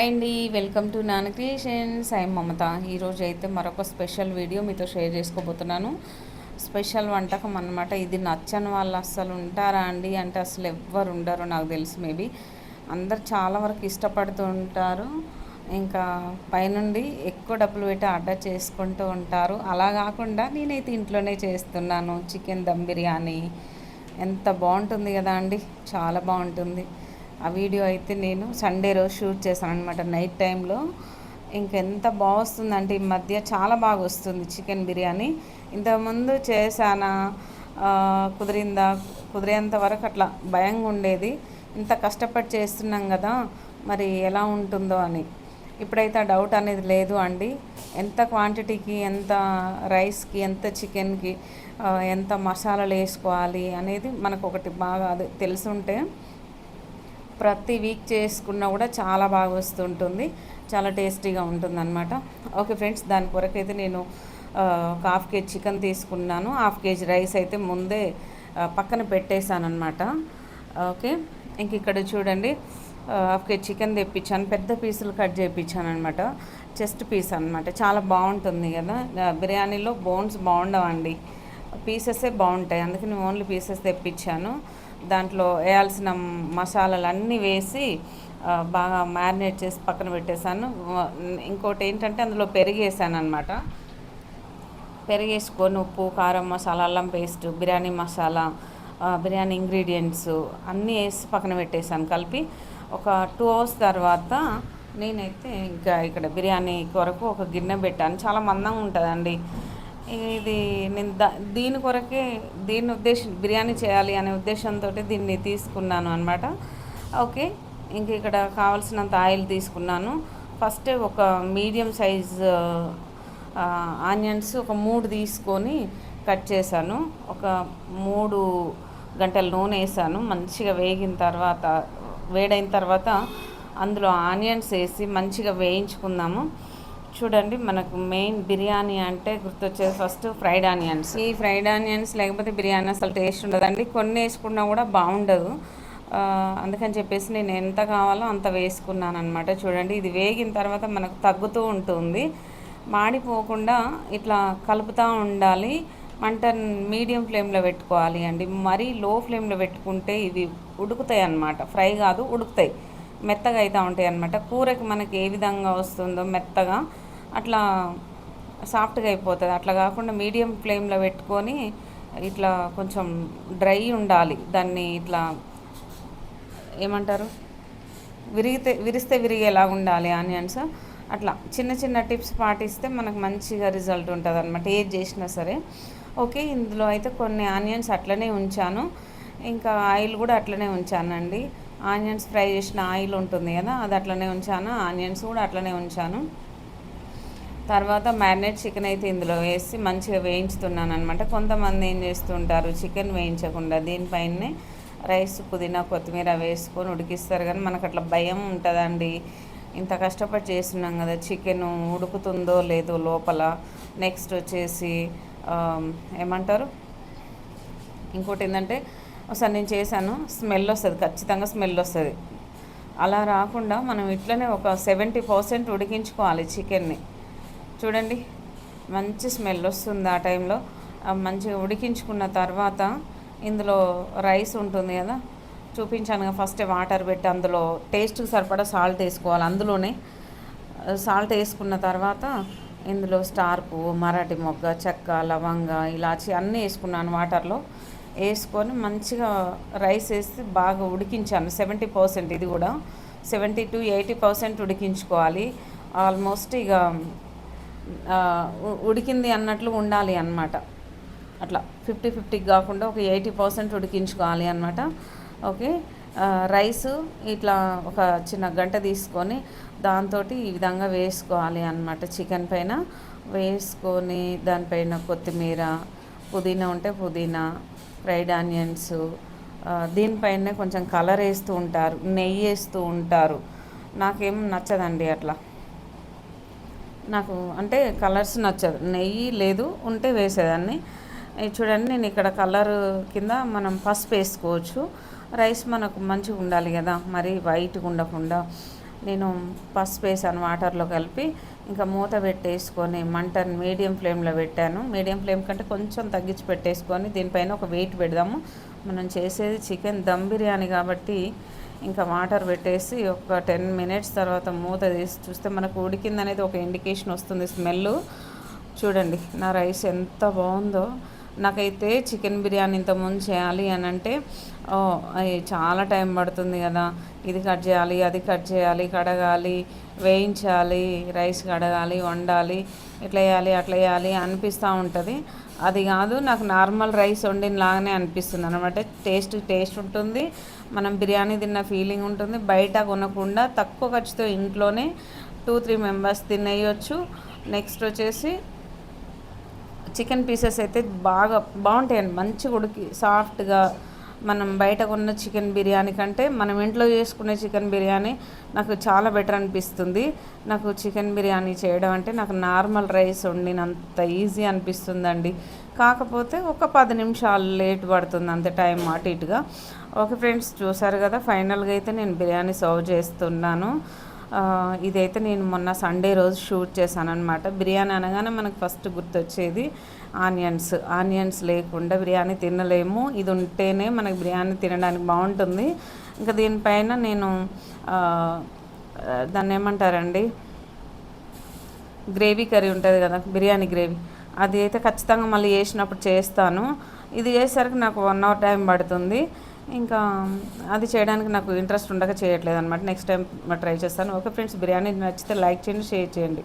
Hi అండి welcome to Naan creations I Mamata. ఈరోజు అయితే మరొక స్పెషల్ వీడియో మీతో షేర్ చేసుకోబోతున్నాను. స్పెషల్ వంటకం అనమాట ఇది. నచ్చని వాళ్ళు అస్సలు ఉంటారా అండి? అంటే అసలు ఎవ్వరు ఉండరు నాకు తెలుసు మేబీ అందరు చాలా వరకు ఇష్టపడుతూ ఉంటారు. ఇంకా పైనుండి ఎక్కువ డబ్బులు పెట్టి ఆర్డర్ చేసుకుంటూ ఉంటారు. అలా కాకుండా నేనైతే ఇంట్లోనే చేస్తున్నాను. చికెన్ దమ్ బిర్యానీ. ఎంత బాగుంటుంది కదా అండి. చాలా బాగుంటుంది. ఆ వీడియో అయితే నేను సండే రోజు షూట్ చేశాను అనమాట నైట్ టైంలో. ఇంకెంత బాగొస్తుందంటే ఈ మధ్య చాలా బాగా వస్తుంది చికెన్ బిర్యానీ. ఇంతకుముందు చేశానా? కుదిరిందా? కుదిరేంత వరకు అట్లా భయంగా ఉండేది. ఇంత కష్టపడి చేస్తున్నాం కదా మరి ఎలా ఉంటుందో అని. ఇప్పుడైతే ఆ డౌట్ అనేది లేదు అండి. ఎంత క్వాంటిటీకి ఎంత రైస్కి ఎంత చికెన్కి ఎంత మసాలాలు వేసుకోవాలి అనేది మనకు ఒకటి బాగా అది తెలుసుంటే ప్రతి వీక్ చేసుకున్నా కూడా చాలా బాగా వస్తుంటుంది. చాలా టేస్టీగా ఉంటుందన్నమాట. ఓకే ఫ్రెండ్స్ దాని కొరకైతే నేను ఒక హాఫ్ కేజీ చికెన్ తీసుకున్నాను. హాఫ్ కేజీ రైస్ అయితే ముందే పక్కన పెట్టేశాను అనమాట ఓకే ఇంక ఇక్కడ చూడండి. హాఫ్ కేజీ చికెన్ తెప్పించాను. పెద్ద పీసులు కట్ చేయించాను అనమాట చెస్ట్ పీస్ అనమాట చాలా బాగుంటుంది కదా. బిర్యానీలో బోన్స్ బాగుండవండి. పీసెసే బాగుంటాయి. అందుకని ఓన్లీ పీసెస్ తెప్పించాను. దాంట్లో వేయాల్సిన మసాలాలు అన్నీ వేసి బాగా మ్యారినేట్ చేసి పక్కన పెట్టేశాను. ఇంకోటి ఏంటంటే అందులో పెరిగేసాను అనమాట పెరిగేసుకొని ఉప్పు కారం మసాలా అల్లం పేస్ట్ బిర్యానీ మసాలా బిర్యానీ ఇంగ్రీడియంట్స్ అన్నీ వేసి పక్కన పెట్టేశాను కలిపి. ఒక టూ అవర్స్ తర్వాత నేనైతే ఇంకా ఇక్కడ బిర్యానీ కొరకు ఒక గిన్నె పెట్టాను. చాలా మందంగా ఉంటుందండి. ఇది నేను దా దీని కొరకే దీని ఉద్దేశం బిర్యానీ చేయాలి అనే ఉద్దేశంతో దీన్ని తీసుకున్నాను అనమాట ఓకే ఇంక ఇక్కడ కావాల్సినంత ఆయిల్ తీసుకున్నాను. ఫస్ట్ ఒక మీడియం సైజ్ ఆనియన్స్ ఒక మూడు తీసుకొని కట్ చేశాను. ఒక మూడు గంటల నూనె వేసాను. మంచిగా వేగిన తర్వాత వేడైన తర్వాత అందులో ఆనియన్స్ వేసి మంచిగా వేయించుకుందాము. చూడండి మనకు మెయిన్ బిర్యానీ అంటే గుర్తొచ్చేది ఫస్ట్ ఫ్రైడ్ ఆనియన్స్ ఈ ఫ్రైడ్ ఆనియన్స్ లేకపోతే బిర్యానీ అసలు టేస్ట్ ఉండదండి. కొన్ని వేసుకున్నా కూడా బాగుండదు. అందుకని చెప్పేసి నేను ఎంత కావాలో అంత వేసుకున్నాను అనమాట చూడండి ఇది వేగిన తర్వాత మనకు తగ్గుతూ ఉంటుంది. మాడిపోకుండా ఇట్లా కలుపుతూ ఉండాలి. మంట మీడియం ఫ్లేమ్లో పెట్టుకోవాలి అండి. మరీ లో ఫ్లేమ్లో పెట్టుకుంటే ఇవి ఉడుకుతాయి అన్నమాట ఫ్రై కాదు ఉడుకుతాయి. మెత్తగా అవుతూ ఉంటాయి అన్నమాట. కూరకి మనకి ఏ విధంగా వస్తుందో మెత్తగా అట్లా సాఫ్ట్గా అయిపోతుంది. అట్లా కాకుండా మీడియం ఫ్లేమ్లో పెట్టుకొని ఇట్లా కొంచెం డ్రై ఉండాలి. దాన్ని ఇట్లా ఏమంటారు? విరిగితే విరిస్తే విరిగేలా ఉండాలి ఆనియన్స్. అట్లా చిన్న చిన్న టిప్స్ పాటిస్తే మనకు మంచిగా రిజల్ట్ ఉంటుంది అనమాట ఏది చేసినా సరే. ఓకే ఇందులో అయితే కొన్ని ఆనియన్స్ అట్లనే ఉంచాను. ఇంకా ఆయిల్ కూడా అట్లనే ఉంచానండి. ఆనియన్స్ ఫ్రై చేసిన ఆయిల్ ఉంటుంది కదా అది అట్లనే ఉంచాను. ఆనియన్స్ కూడా అట్లనే ఉంచాను. తర్వాత మ్యారినేట్ చికెన్ అయితే ఇందులో వేసి మంచిగా వేయించుతున్నాను అనమాట కొంతమంది ఏం చేస్తుంటారు చికెన్ వేయించకుండా దీనిపైనే రైస్ పుదీనా కొత్తిమీర వేసుకొని ఉడికిస్తారు కానీ మనకు అట్లా భయం ఉంటుందండి. ఇంత కష్టపడి చేస్తున్నాం కదా చికెన్ ఉడుకుతుందో లేదో లోపల. నెక్స్ట్ వచ్చేసి ఏమంటారు? ఇంకోటి ఏంటంటే ఒకసారి నేను చేశాను. స్మెల్ వస్తుంది ఖచ్చితంగా స్మెల్ వస్తుంది. అలా రాకుండా మనం ఇట్లనే ఒక సెవెంటీ పర్సెంట్ ఉడికించుకోవాలి చికెన్ని. చూడండి మంచి స్మెల్ వస్తుంది ఆ టైంలో. మంచిగా ఉడికించుకున్న తర్వాత ఇందులో రైస్ ఉంటుంది కదా చూపించాను కదా ఫస్ట్ వాటర్ పెట్టి అందులో టేస్ట్కి సరిపడా సాల్ట్ వేసుకోవాలి అందులోనే. సాల్ట్ వేసుకున్న తర్వాత ఇందులో స్టార్పు మరాఠీ మొగ్గ చెక్క లవంగ ఇలాచి అన్నీ వేసుకున్నాను వాటర్లో. వేసుకొని మంచిగా రైస్ వేసి బాగా ఉడికించాను. సెవెంటీ పర్సెంట్ ఇది కూడా. సెవెంటీ టు ఎయిటీ పర్సెంట్ ఉడికించుకోవాలి. ఆల్మోస్ట్ ఇక ఉడికింది అన్నట్లు ఉండాలి అన్నమాట. అట్లా ఫిఫ్టీ ఫిఫ్టీకి కాకుండా ఒక ఎయిటీ పర్సెంట్ ఉడికించుకోవాలి అనమాట ఓకే? రైస్ ఇట్లా ఒక చిన్న గంట తీసుకొని దాంతో ఈ విధంగా వేసుకోవాలి అన్నమాట. చికెన్ పైన వేసుకొని దానిపైన కొత్తిమీర పుదీనా ఉంటే పుదీనా ఫ్రైడ్ ఆనియన్స్ దీనిపైనే కొంచెం కలర్ వేస్తూ ఉంటారు నెయ్యి వేస్తూ ఉంటారు. నాకేం నచ్చదండి అట్లా. నాకు అంటే కలర్స్ నచ్చదు. నెయ్యి లేదు ఉంటే వేసేదాన్ని. చూడండి నేను ఇక్కడ కలర్ కింద మనం పసుపు వేసుకోవచ్చు. రైస్ మనకు మంచిగా ఉండాలి కదా మరి వైట్గా ఉండకుండా. నేను పసుపు వేసాను వాటర్లో కలిపి. ఇంకా మూత పెట్టేసుకొని మంటను మీడియం ఫ్లేమ్లో పెట్టాను. మీడియం ఫ్లేమ్ కంటే కొంచెం తగ్గించి పెట్టేసుకొని దీనిపైన ఒక వెయిట్ పెడదాము. మనం చేసేది చికెన్ దమ్ బిర్యానీ కాబట్టి ఇంకా వాటర్ పెట్టేసి ఒక టెన్ మినిట్స్ తర్వాత మూత తీసి చూస్తే మనకు ఉడికింది అనేది ఒక ఇండికేషన్ వస్తుంది స్మెల్ చూడండి నా రైస్ ఎంత బాగుందో. నాకైతే చికెన్ బిర్యానీ ఇంతకుముందు ముందు చేయాలి అని అంటే చాలా టైం పడుతుంది కదా. ఇది కట్ చేయాలి అది కట్ చేయాలి కడగాలి వేయించాలి రైస్ కడగాలి వండాలి ఇట్లా వేయాలి అట్లా వేయాలి అనిపిస్తూ ఉంటుంది. అది కాదు నాకు నార్మల్ రైస్ వండిన లాగానే అనిపిస్తుంది అనమాట టేస్ట్ టేస్ట్ ఉంటుంది. మనం బిర్యానీ తిన్న ఫీలింగ్ ఉంటుంది. బయట కొనకుండా తక్కువ ఖర్చుతో ఇంట్లోనే టూ త్రీ మెంబర్స్ తినేయచ్చు. నెక్స్ట్ వచ్చేసి చికెన్ పీసెస్ అయితే బాగా బాగుంటాయండి. మంచిగా ఉడికి సాఫ్ట్గా మనం బయట కొన్న చికెన్ బిర్యానీ కంటే మనం ఇంట్లో చేసుకునే చికెన్ బిర్యానీ నాకు చాలా బెటర్ అనిపిస్తుంది. నాకు చికెన్ బిర్యానీ చేయడం అంటే నాకు నార్మల్ రైస్ వండినంత ఈజీ అనిపిస్తుందండి. కాకపోతే ఒక పది నిమిషాలు లేట్ పడుతుంది అంతే టైం అటు ఇటుగా. ఓకే ఫ్రెండ్స్ చూసారు కదా ఫైనల్గా అయితే నేను బిర్యానీ సర్వ్ చేస్తున్నాను. ఇదైతే నేను మొన్న సండే రోజు షూట్ చేశాను అనమాట బిర్యానీ అనగానే మనకు ఫస్ట్ గుర్తొచ్చేది ఆనియన్స్. ఆనియన్స్ లేకుండా బిర్యానీ తినలేము. ఇది ఉంటేనే మనకి బిర్యానీ తినడానికి బాగుంటుంది. ఇంకా దీనిపైన నేను దాన్ని ఏమంటారండి? గ్రేవీ కర్రీ ఉంటుంది కదా బిర్యానీ గ్రేవీ. అది అయితే ఖచ్చితంగా మళ్ళీ వేసినప్పుడు చేస్తాను. ఇది చేసేసరికి నాకు వన్ అవర్ టైం పడుతుంది. ఇంకా అది చేయడానికి నాకు ఇంట్రెస్ట్ ఉండక చేయట్లేదు అనమాట నెక్స్ట్ టైం ట్రై చేస్తాను. ఓకే ఫ్రెండ్స్ బిర్యానీ నచ్చితే లైక్ చేయండి షేర్ చేయండి.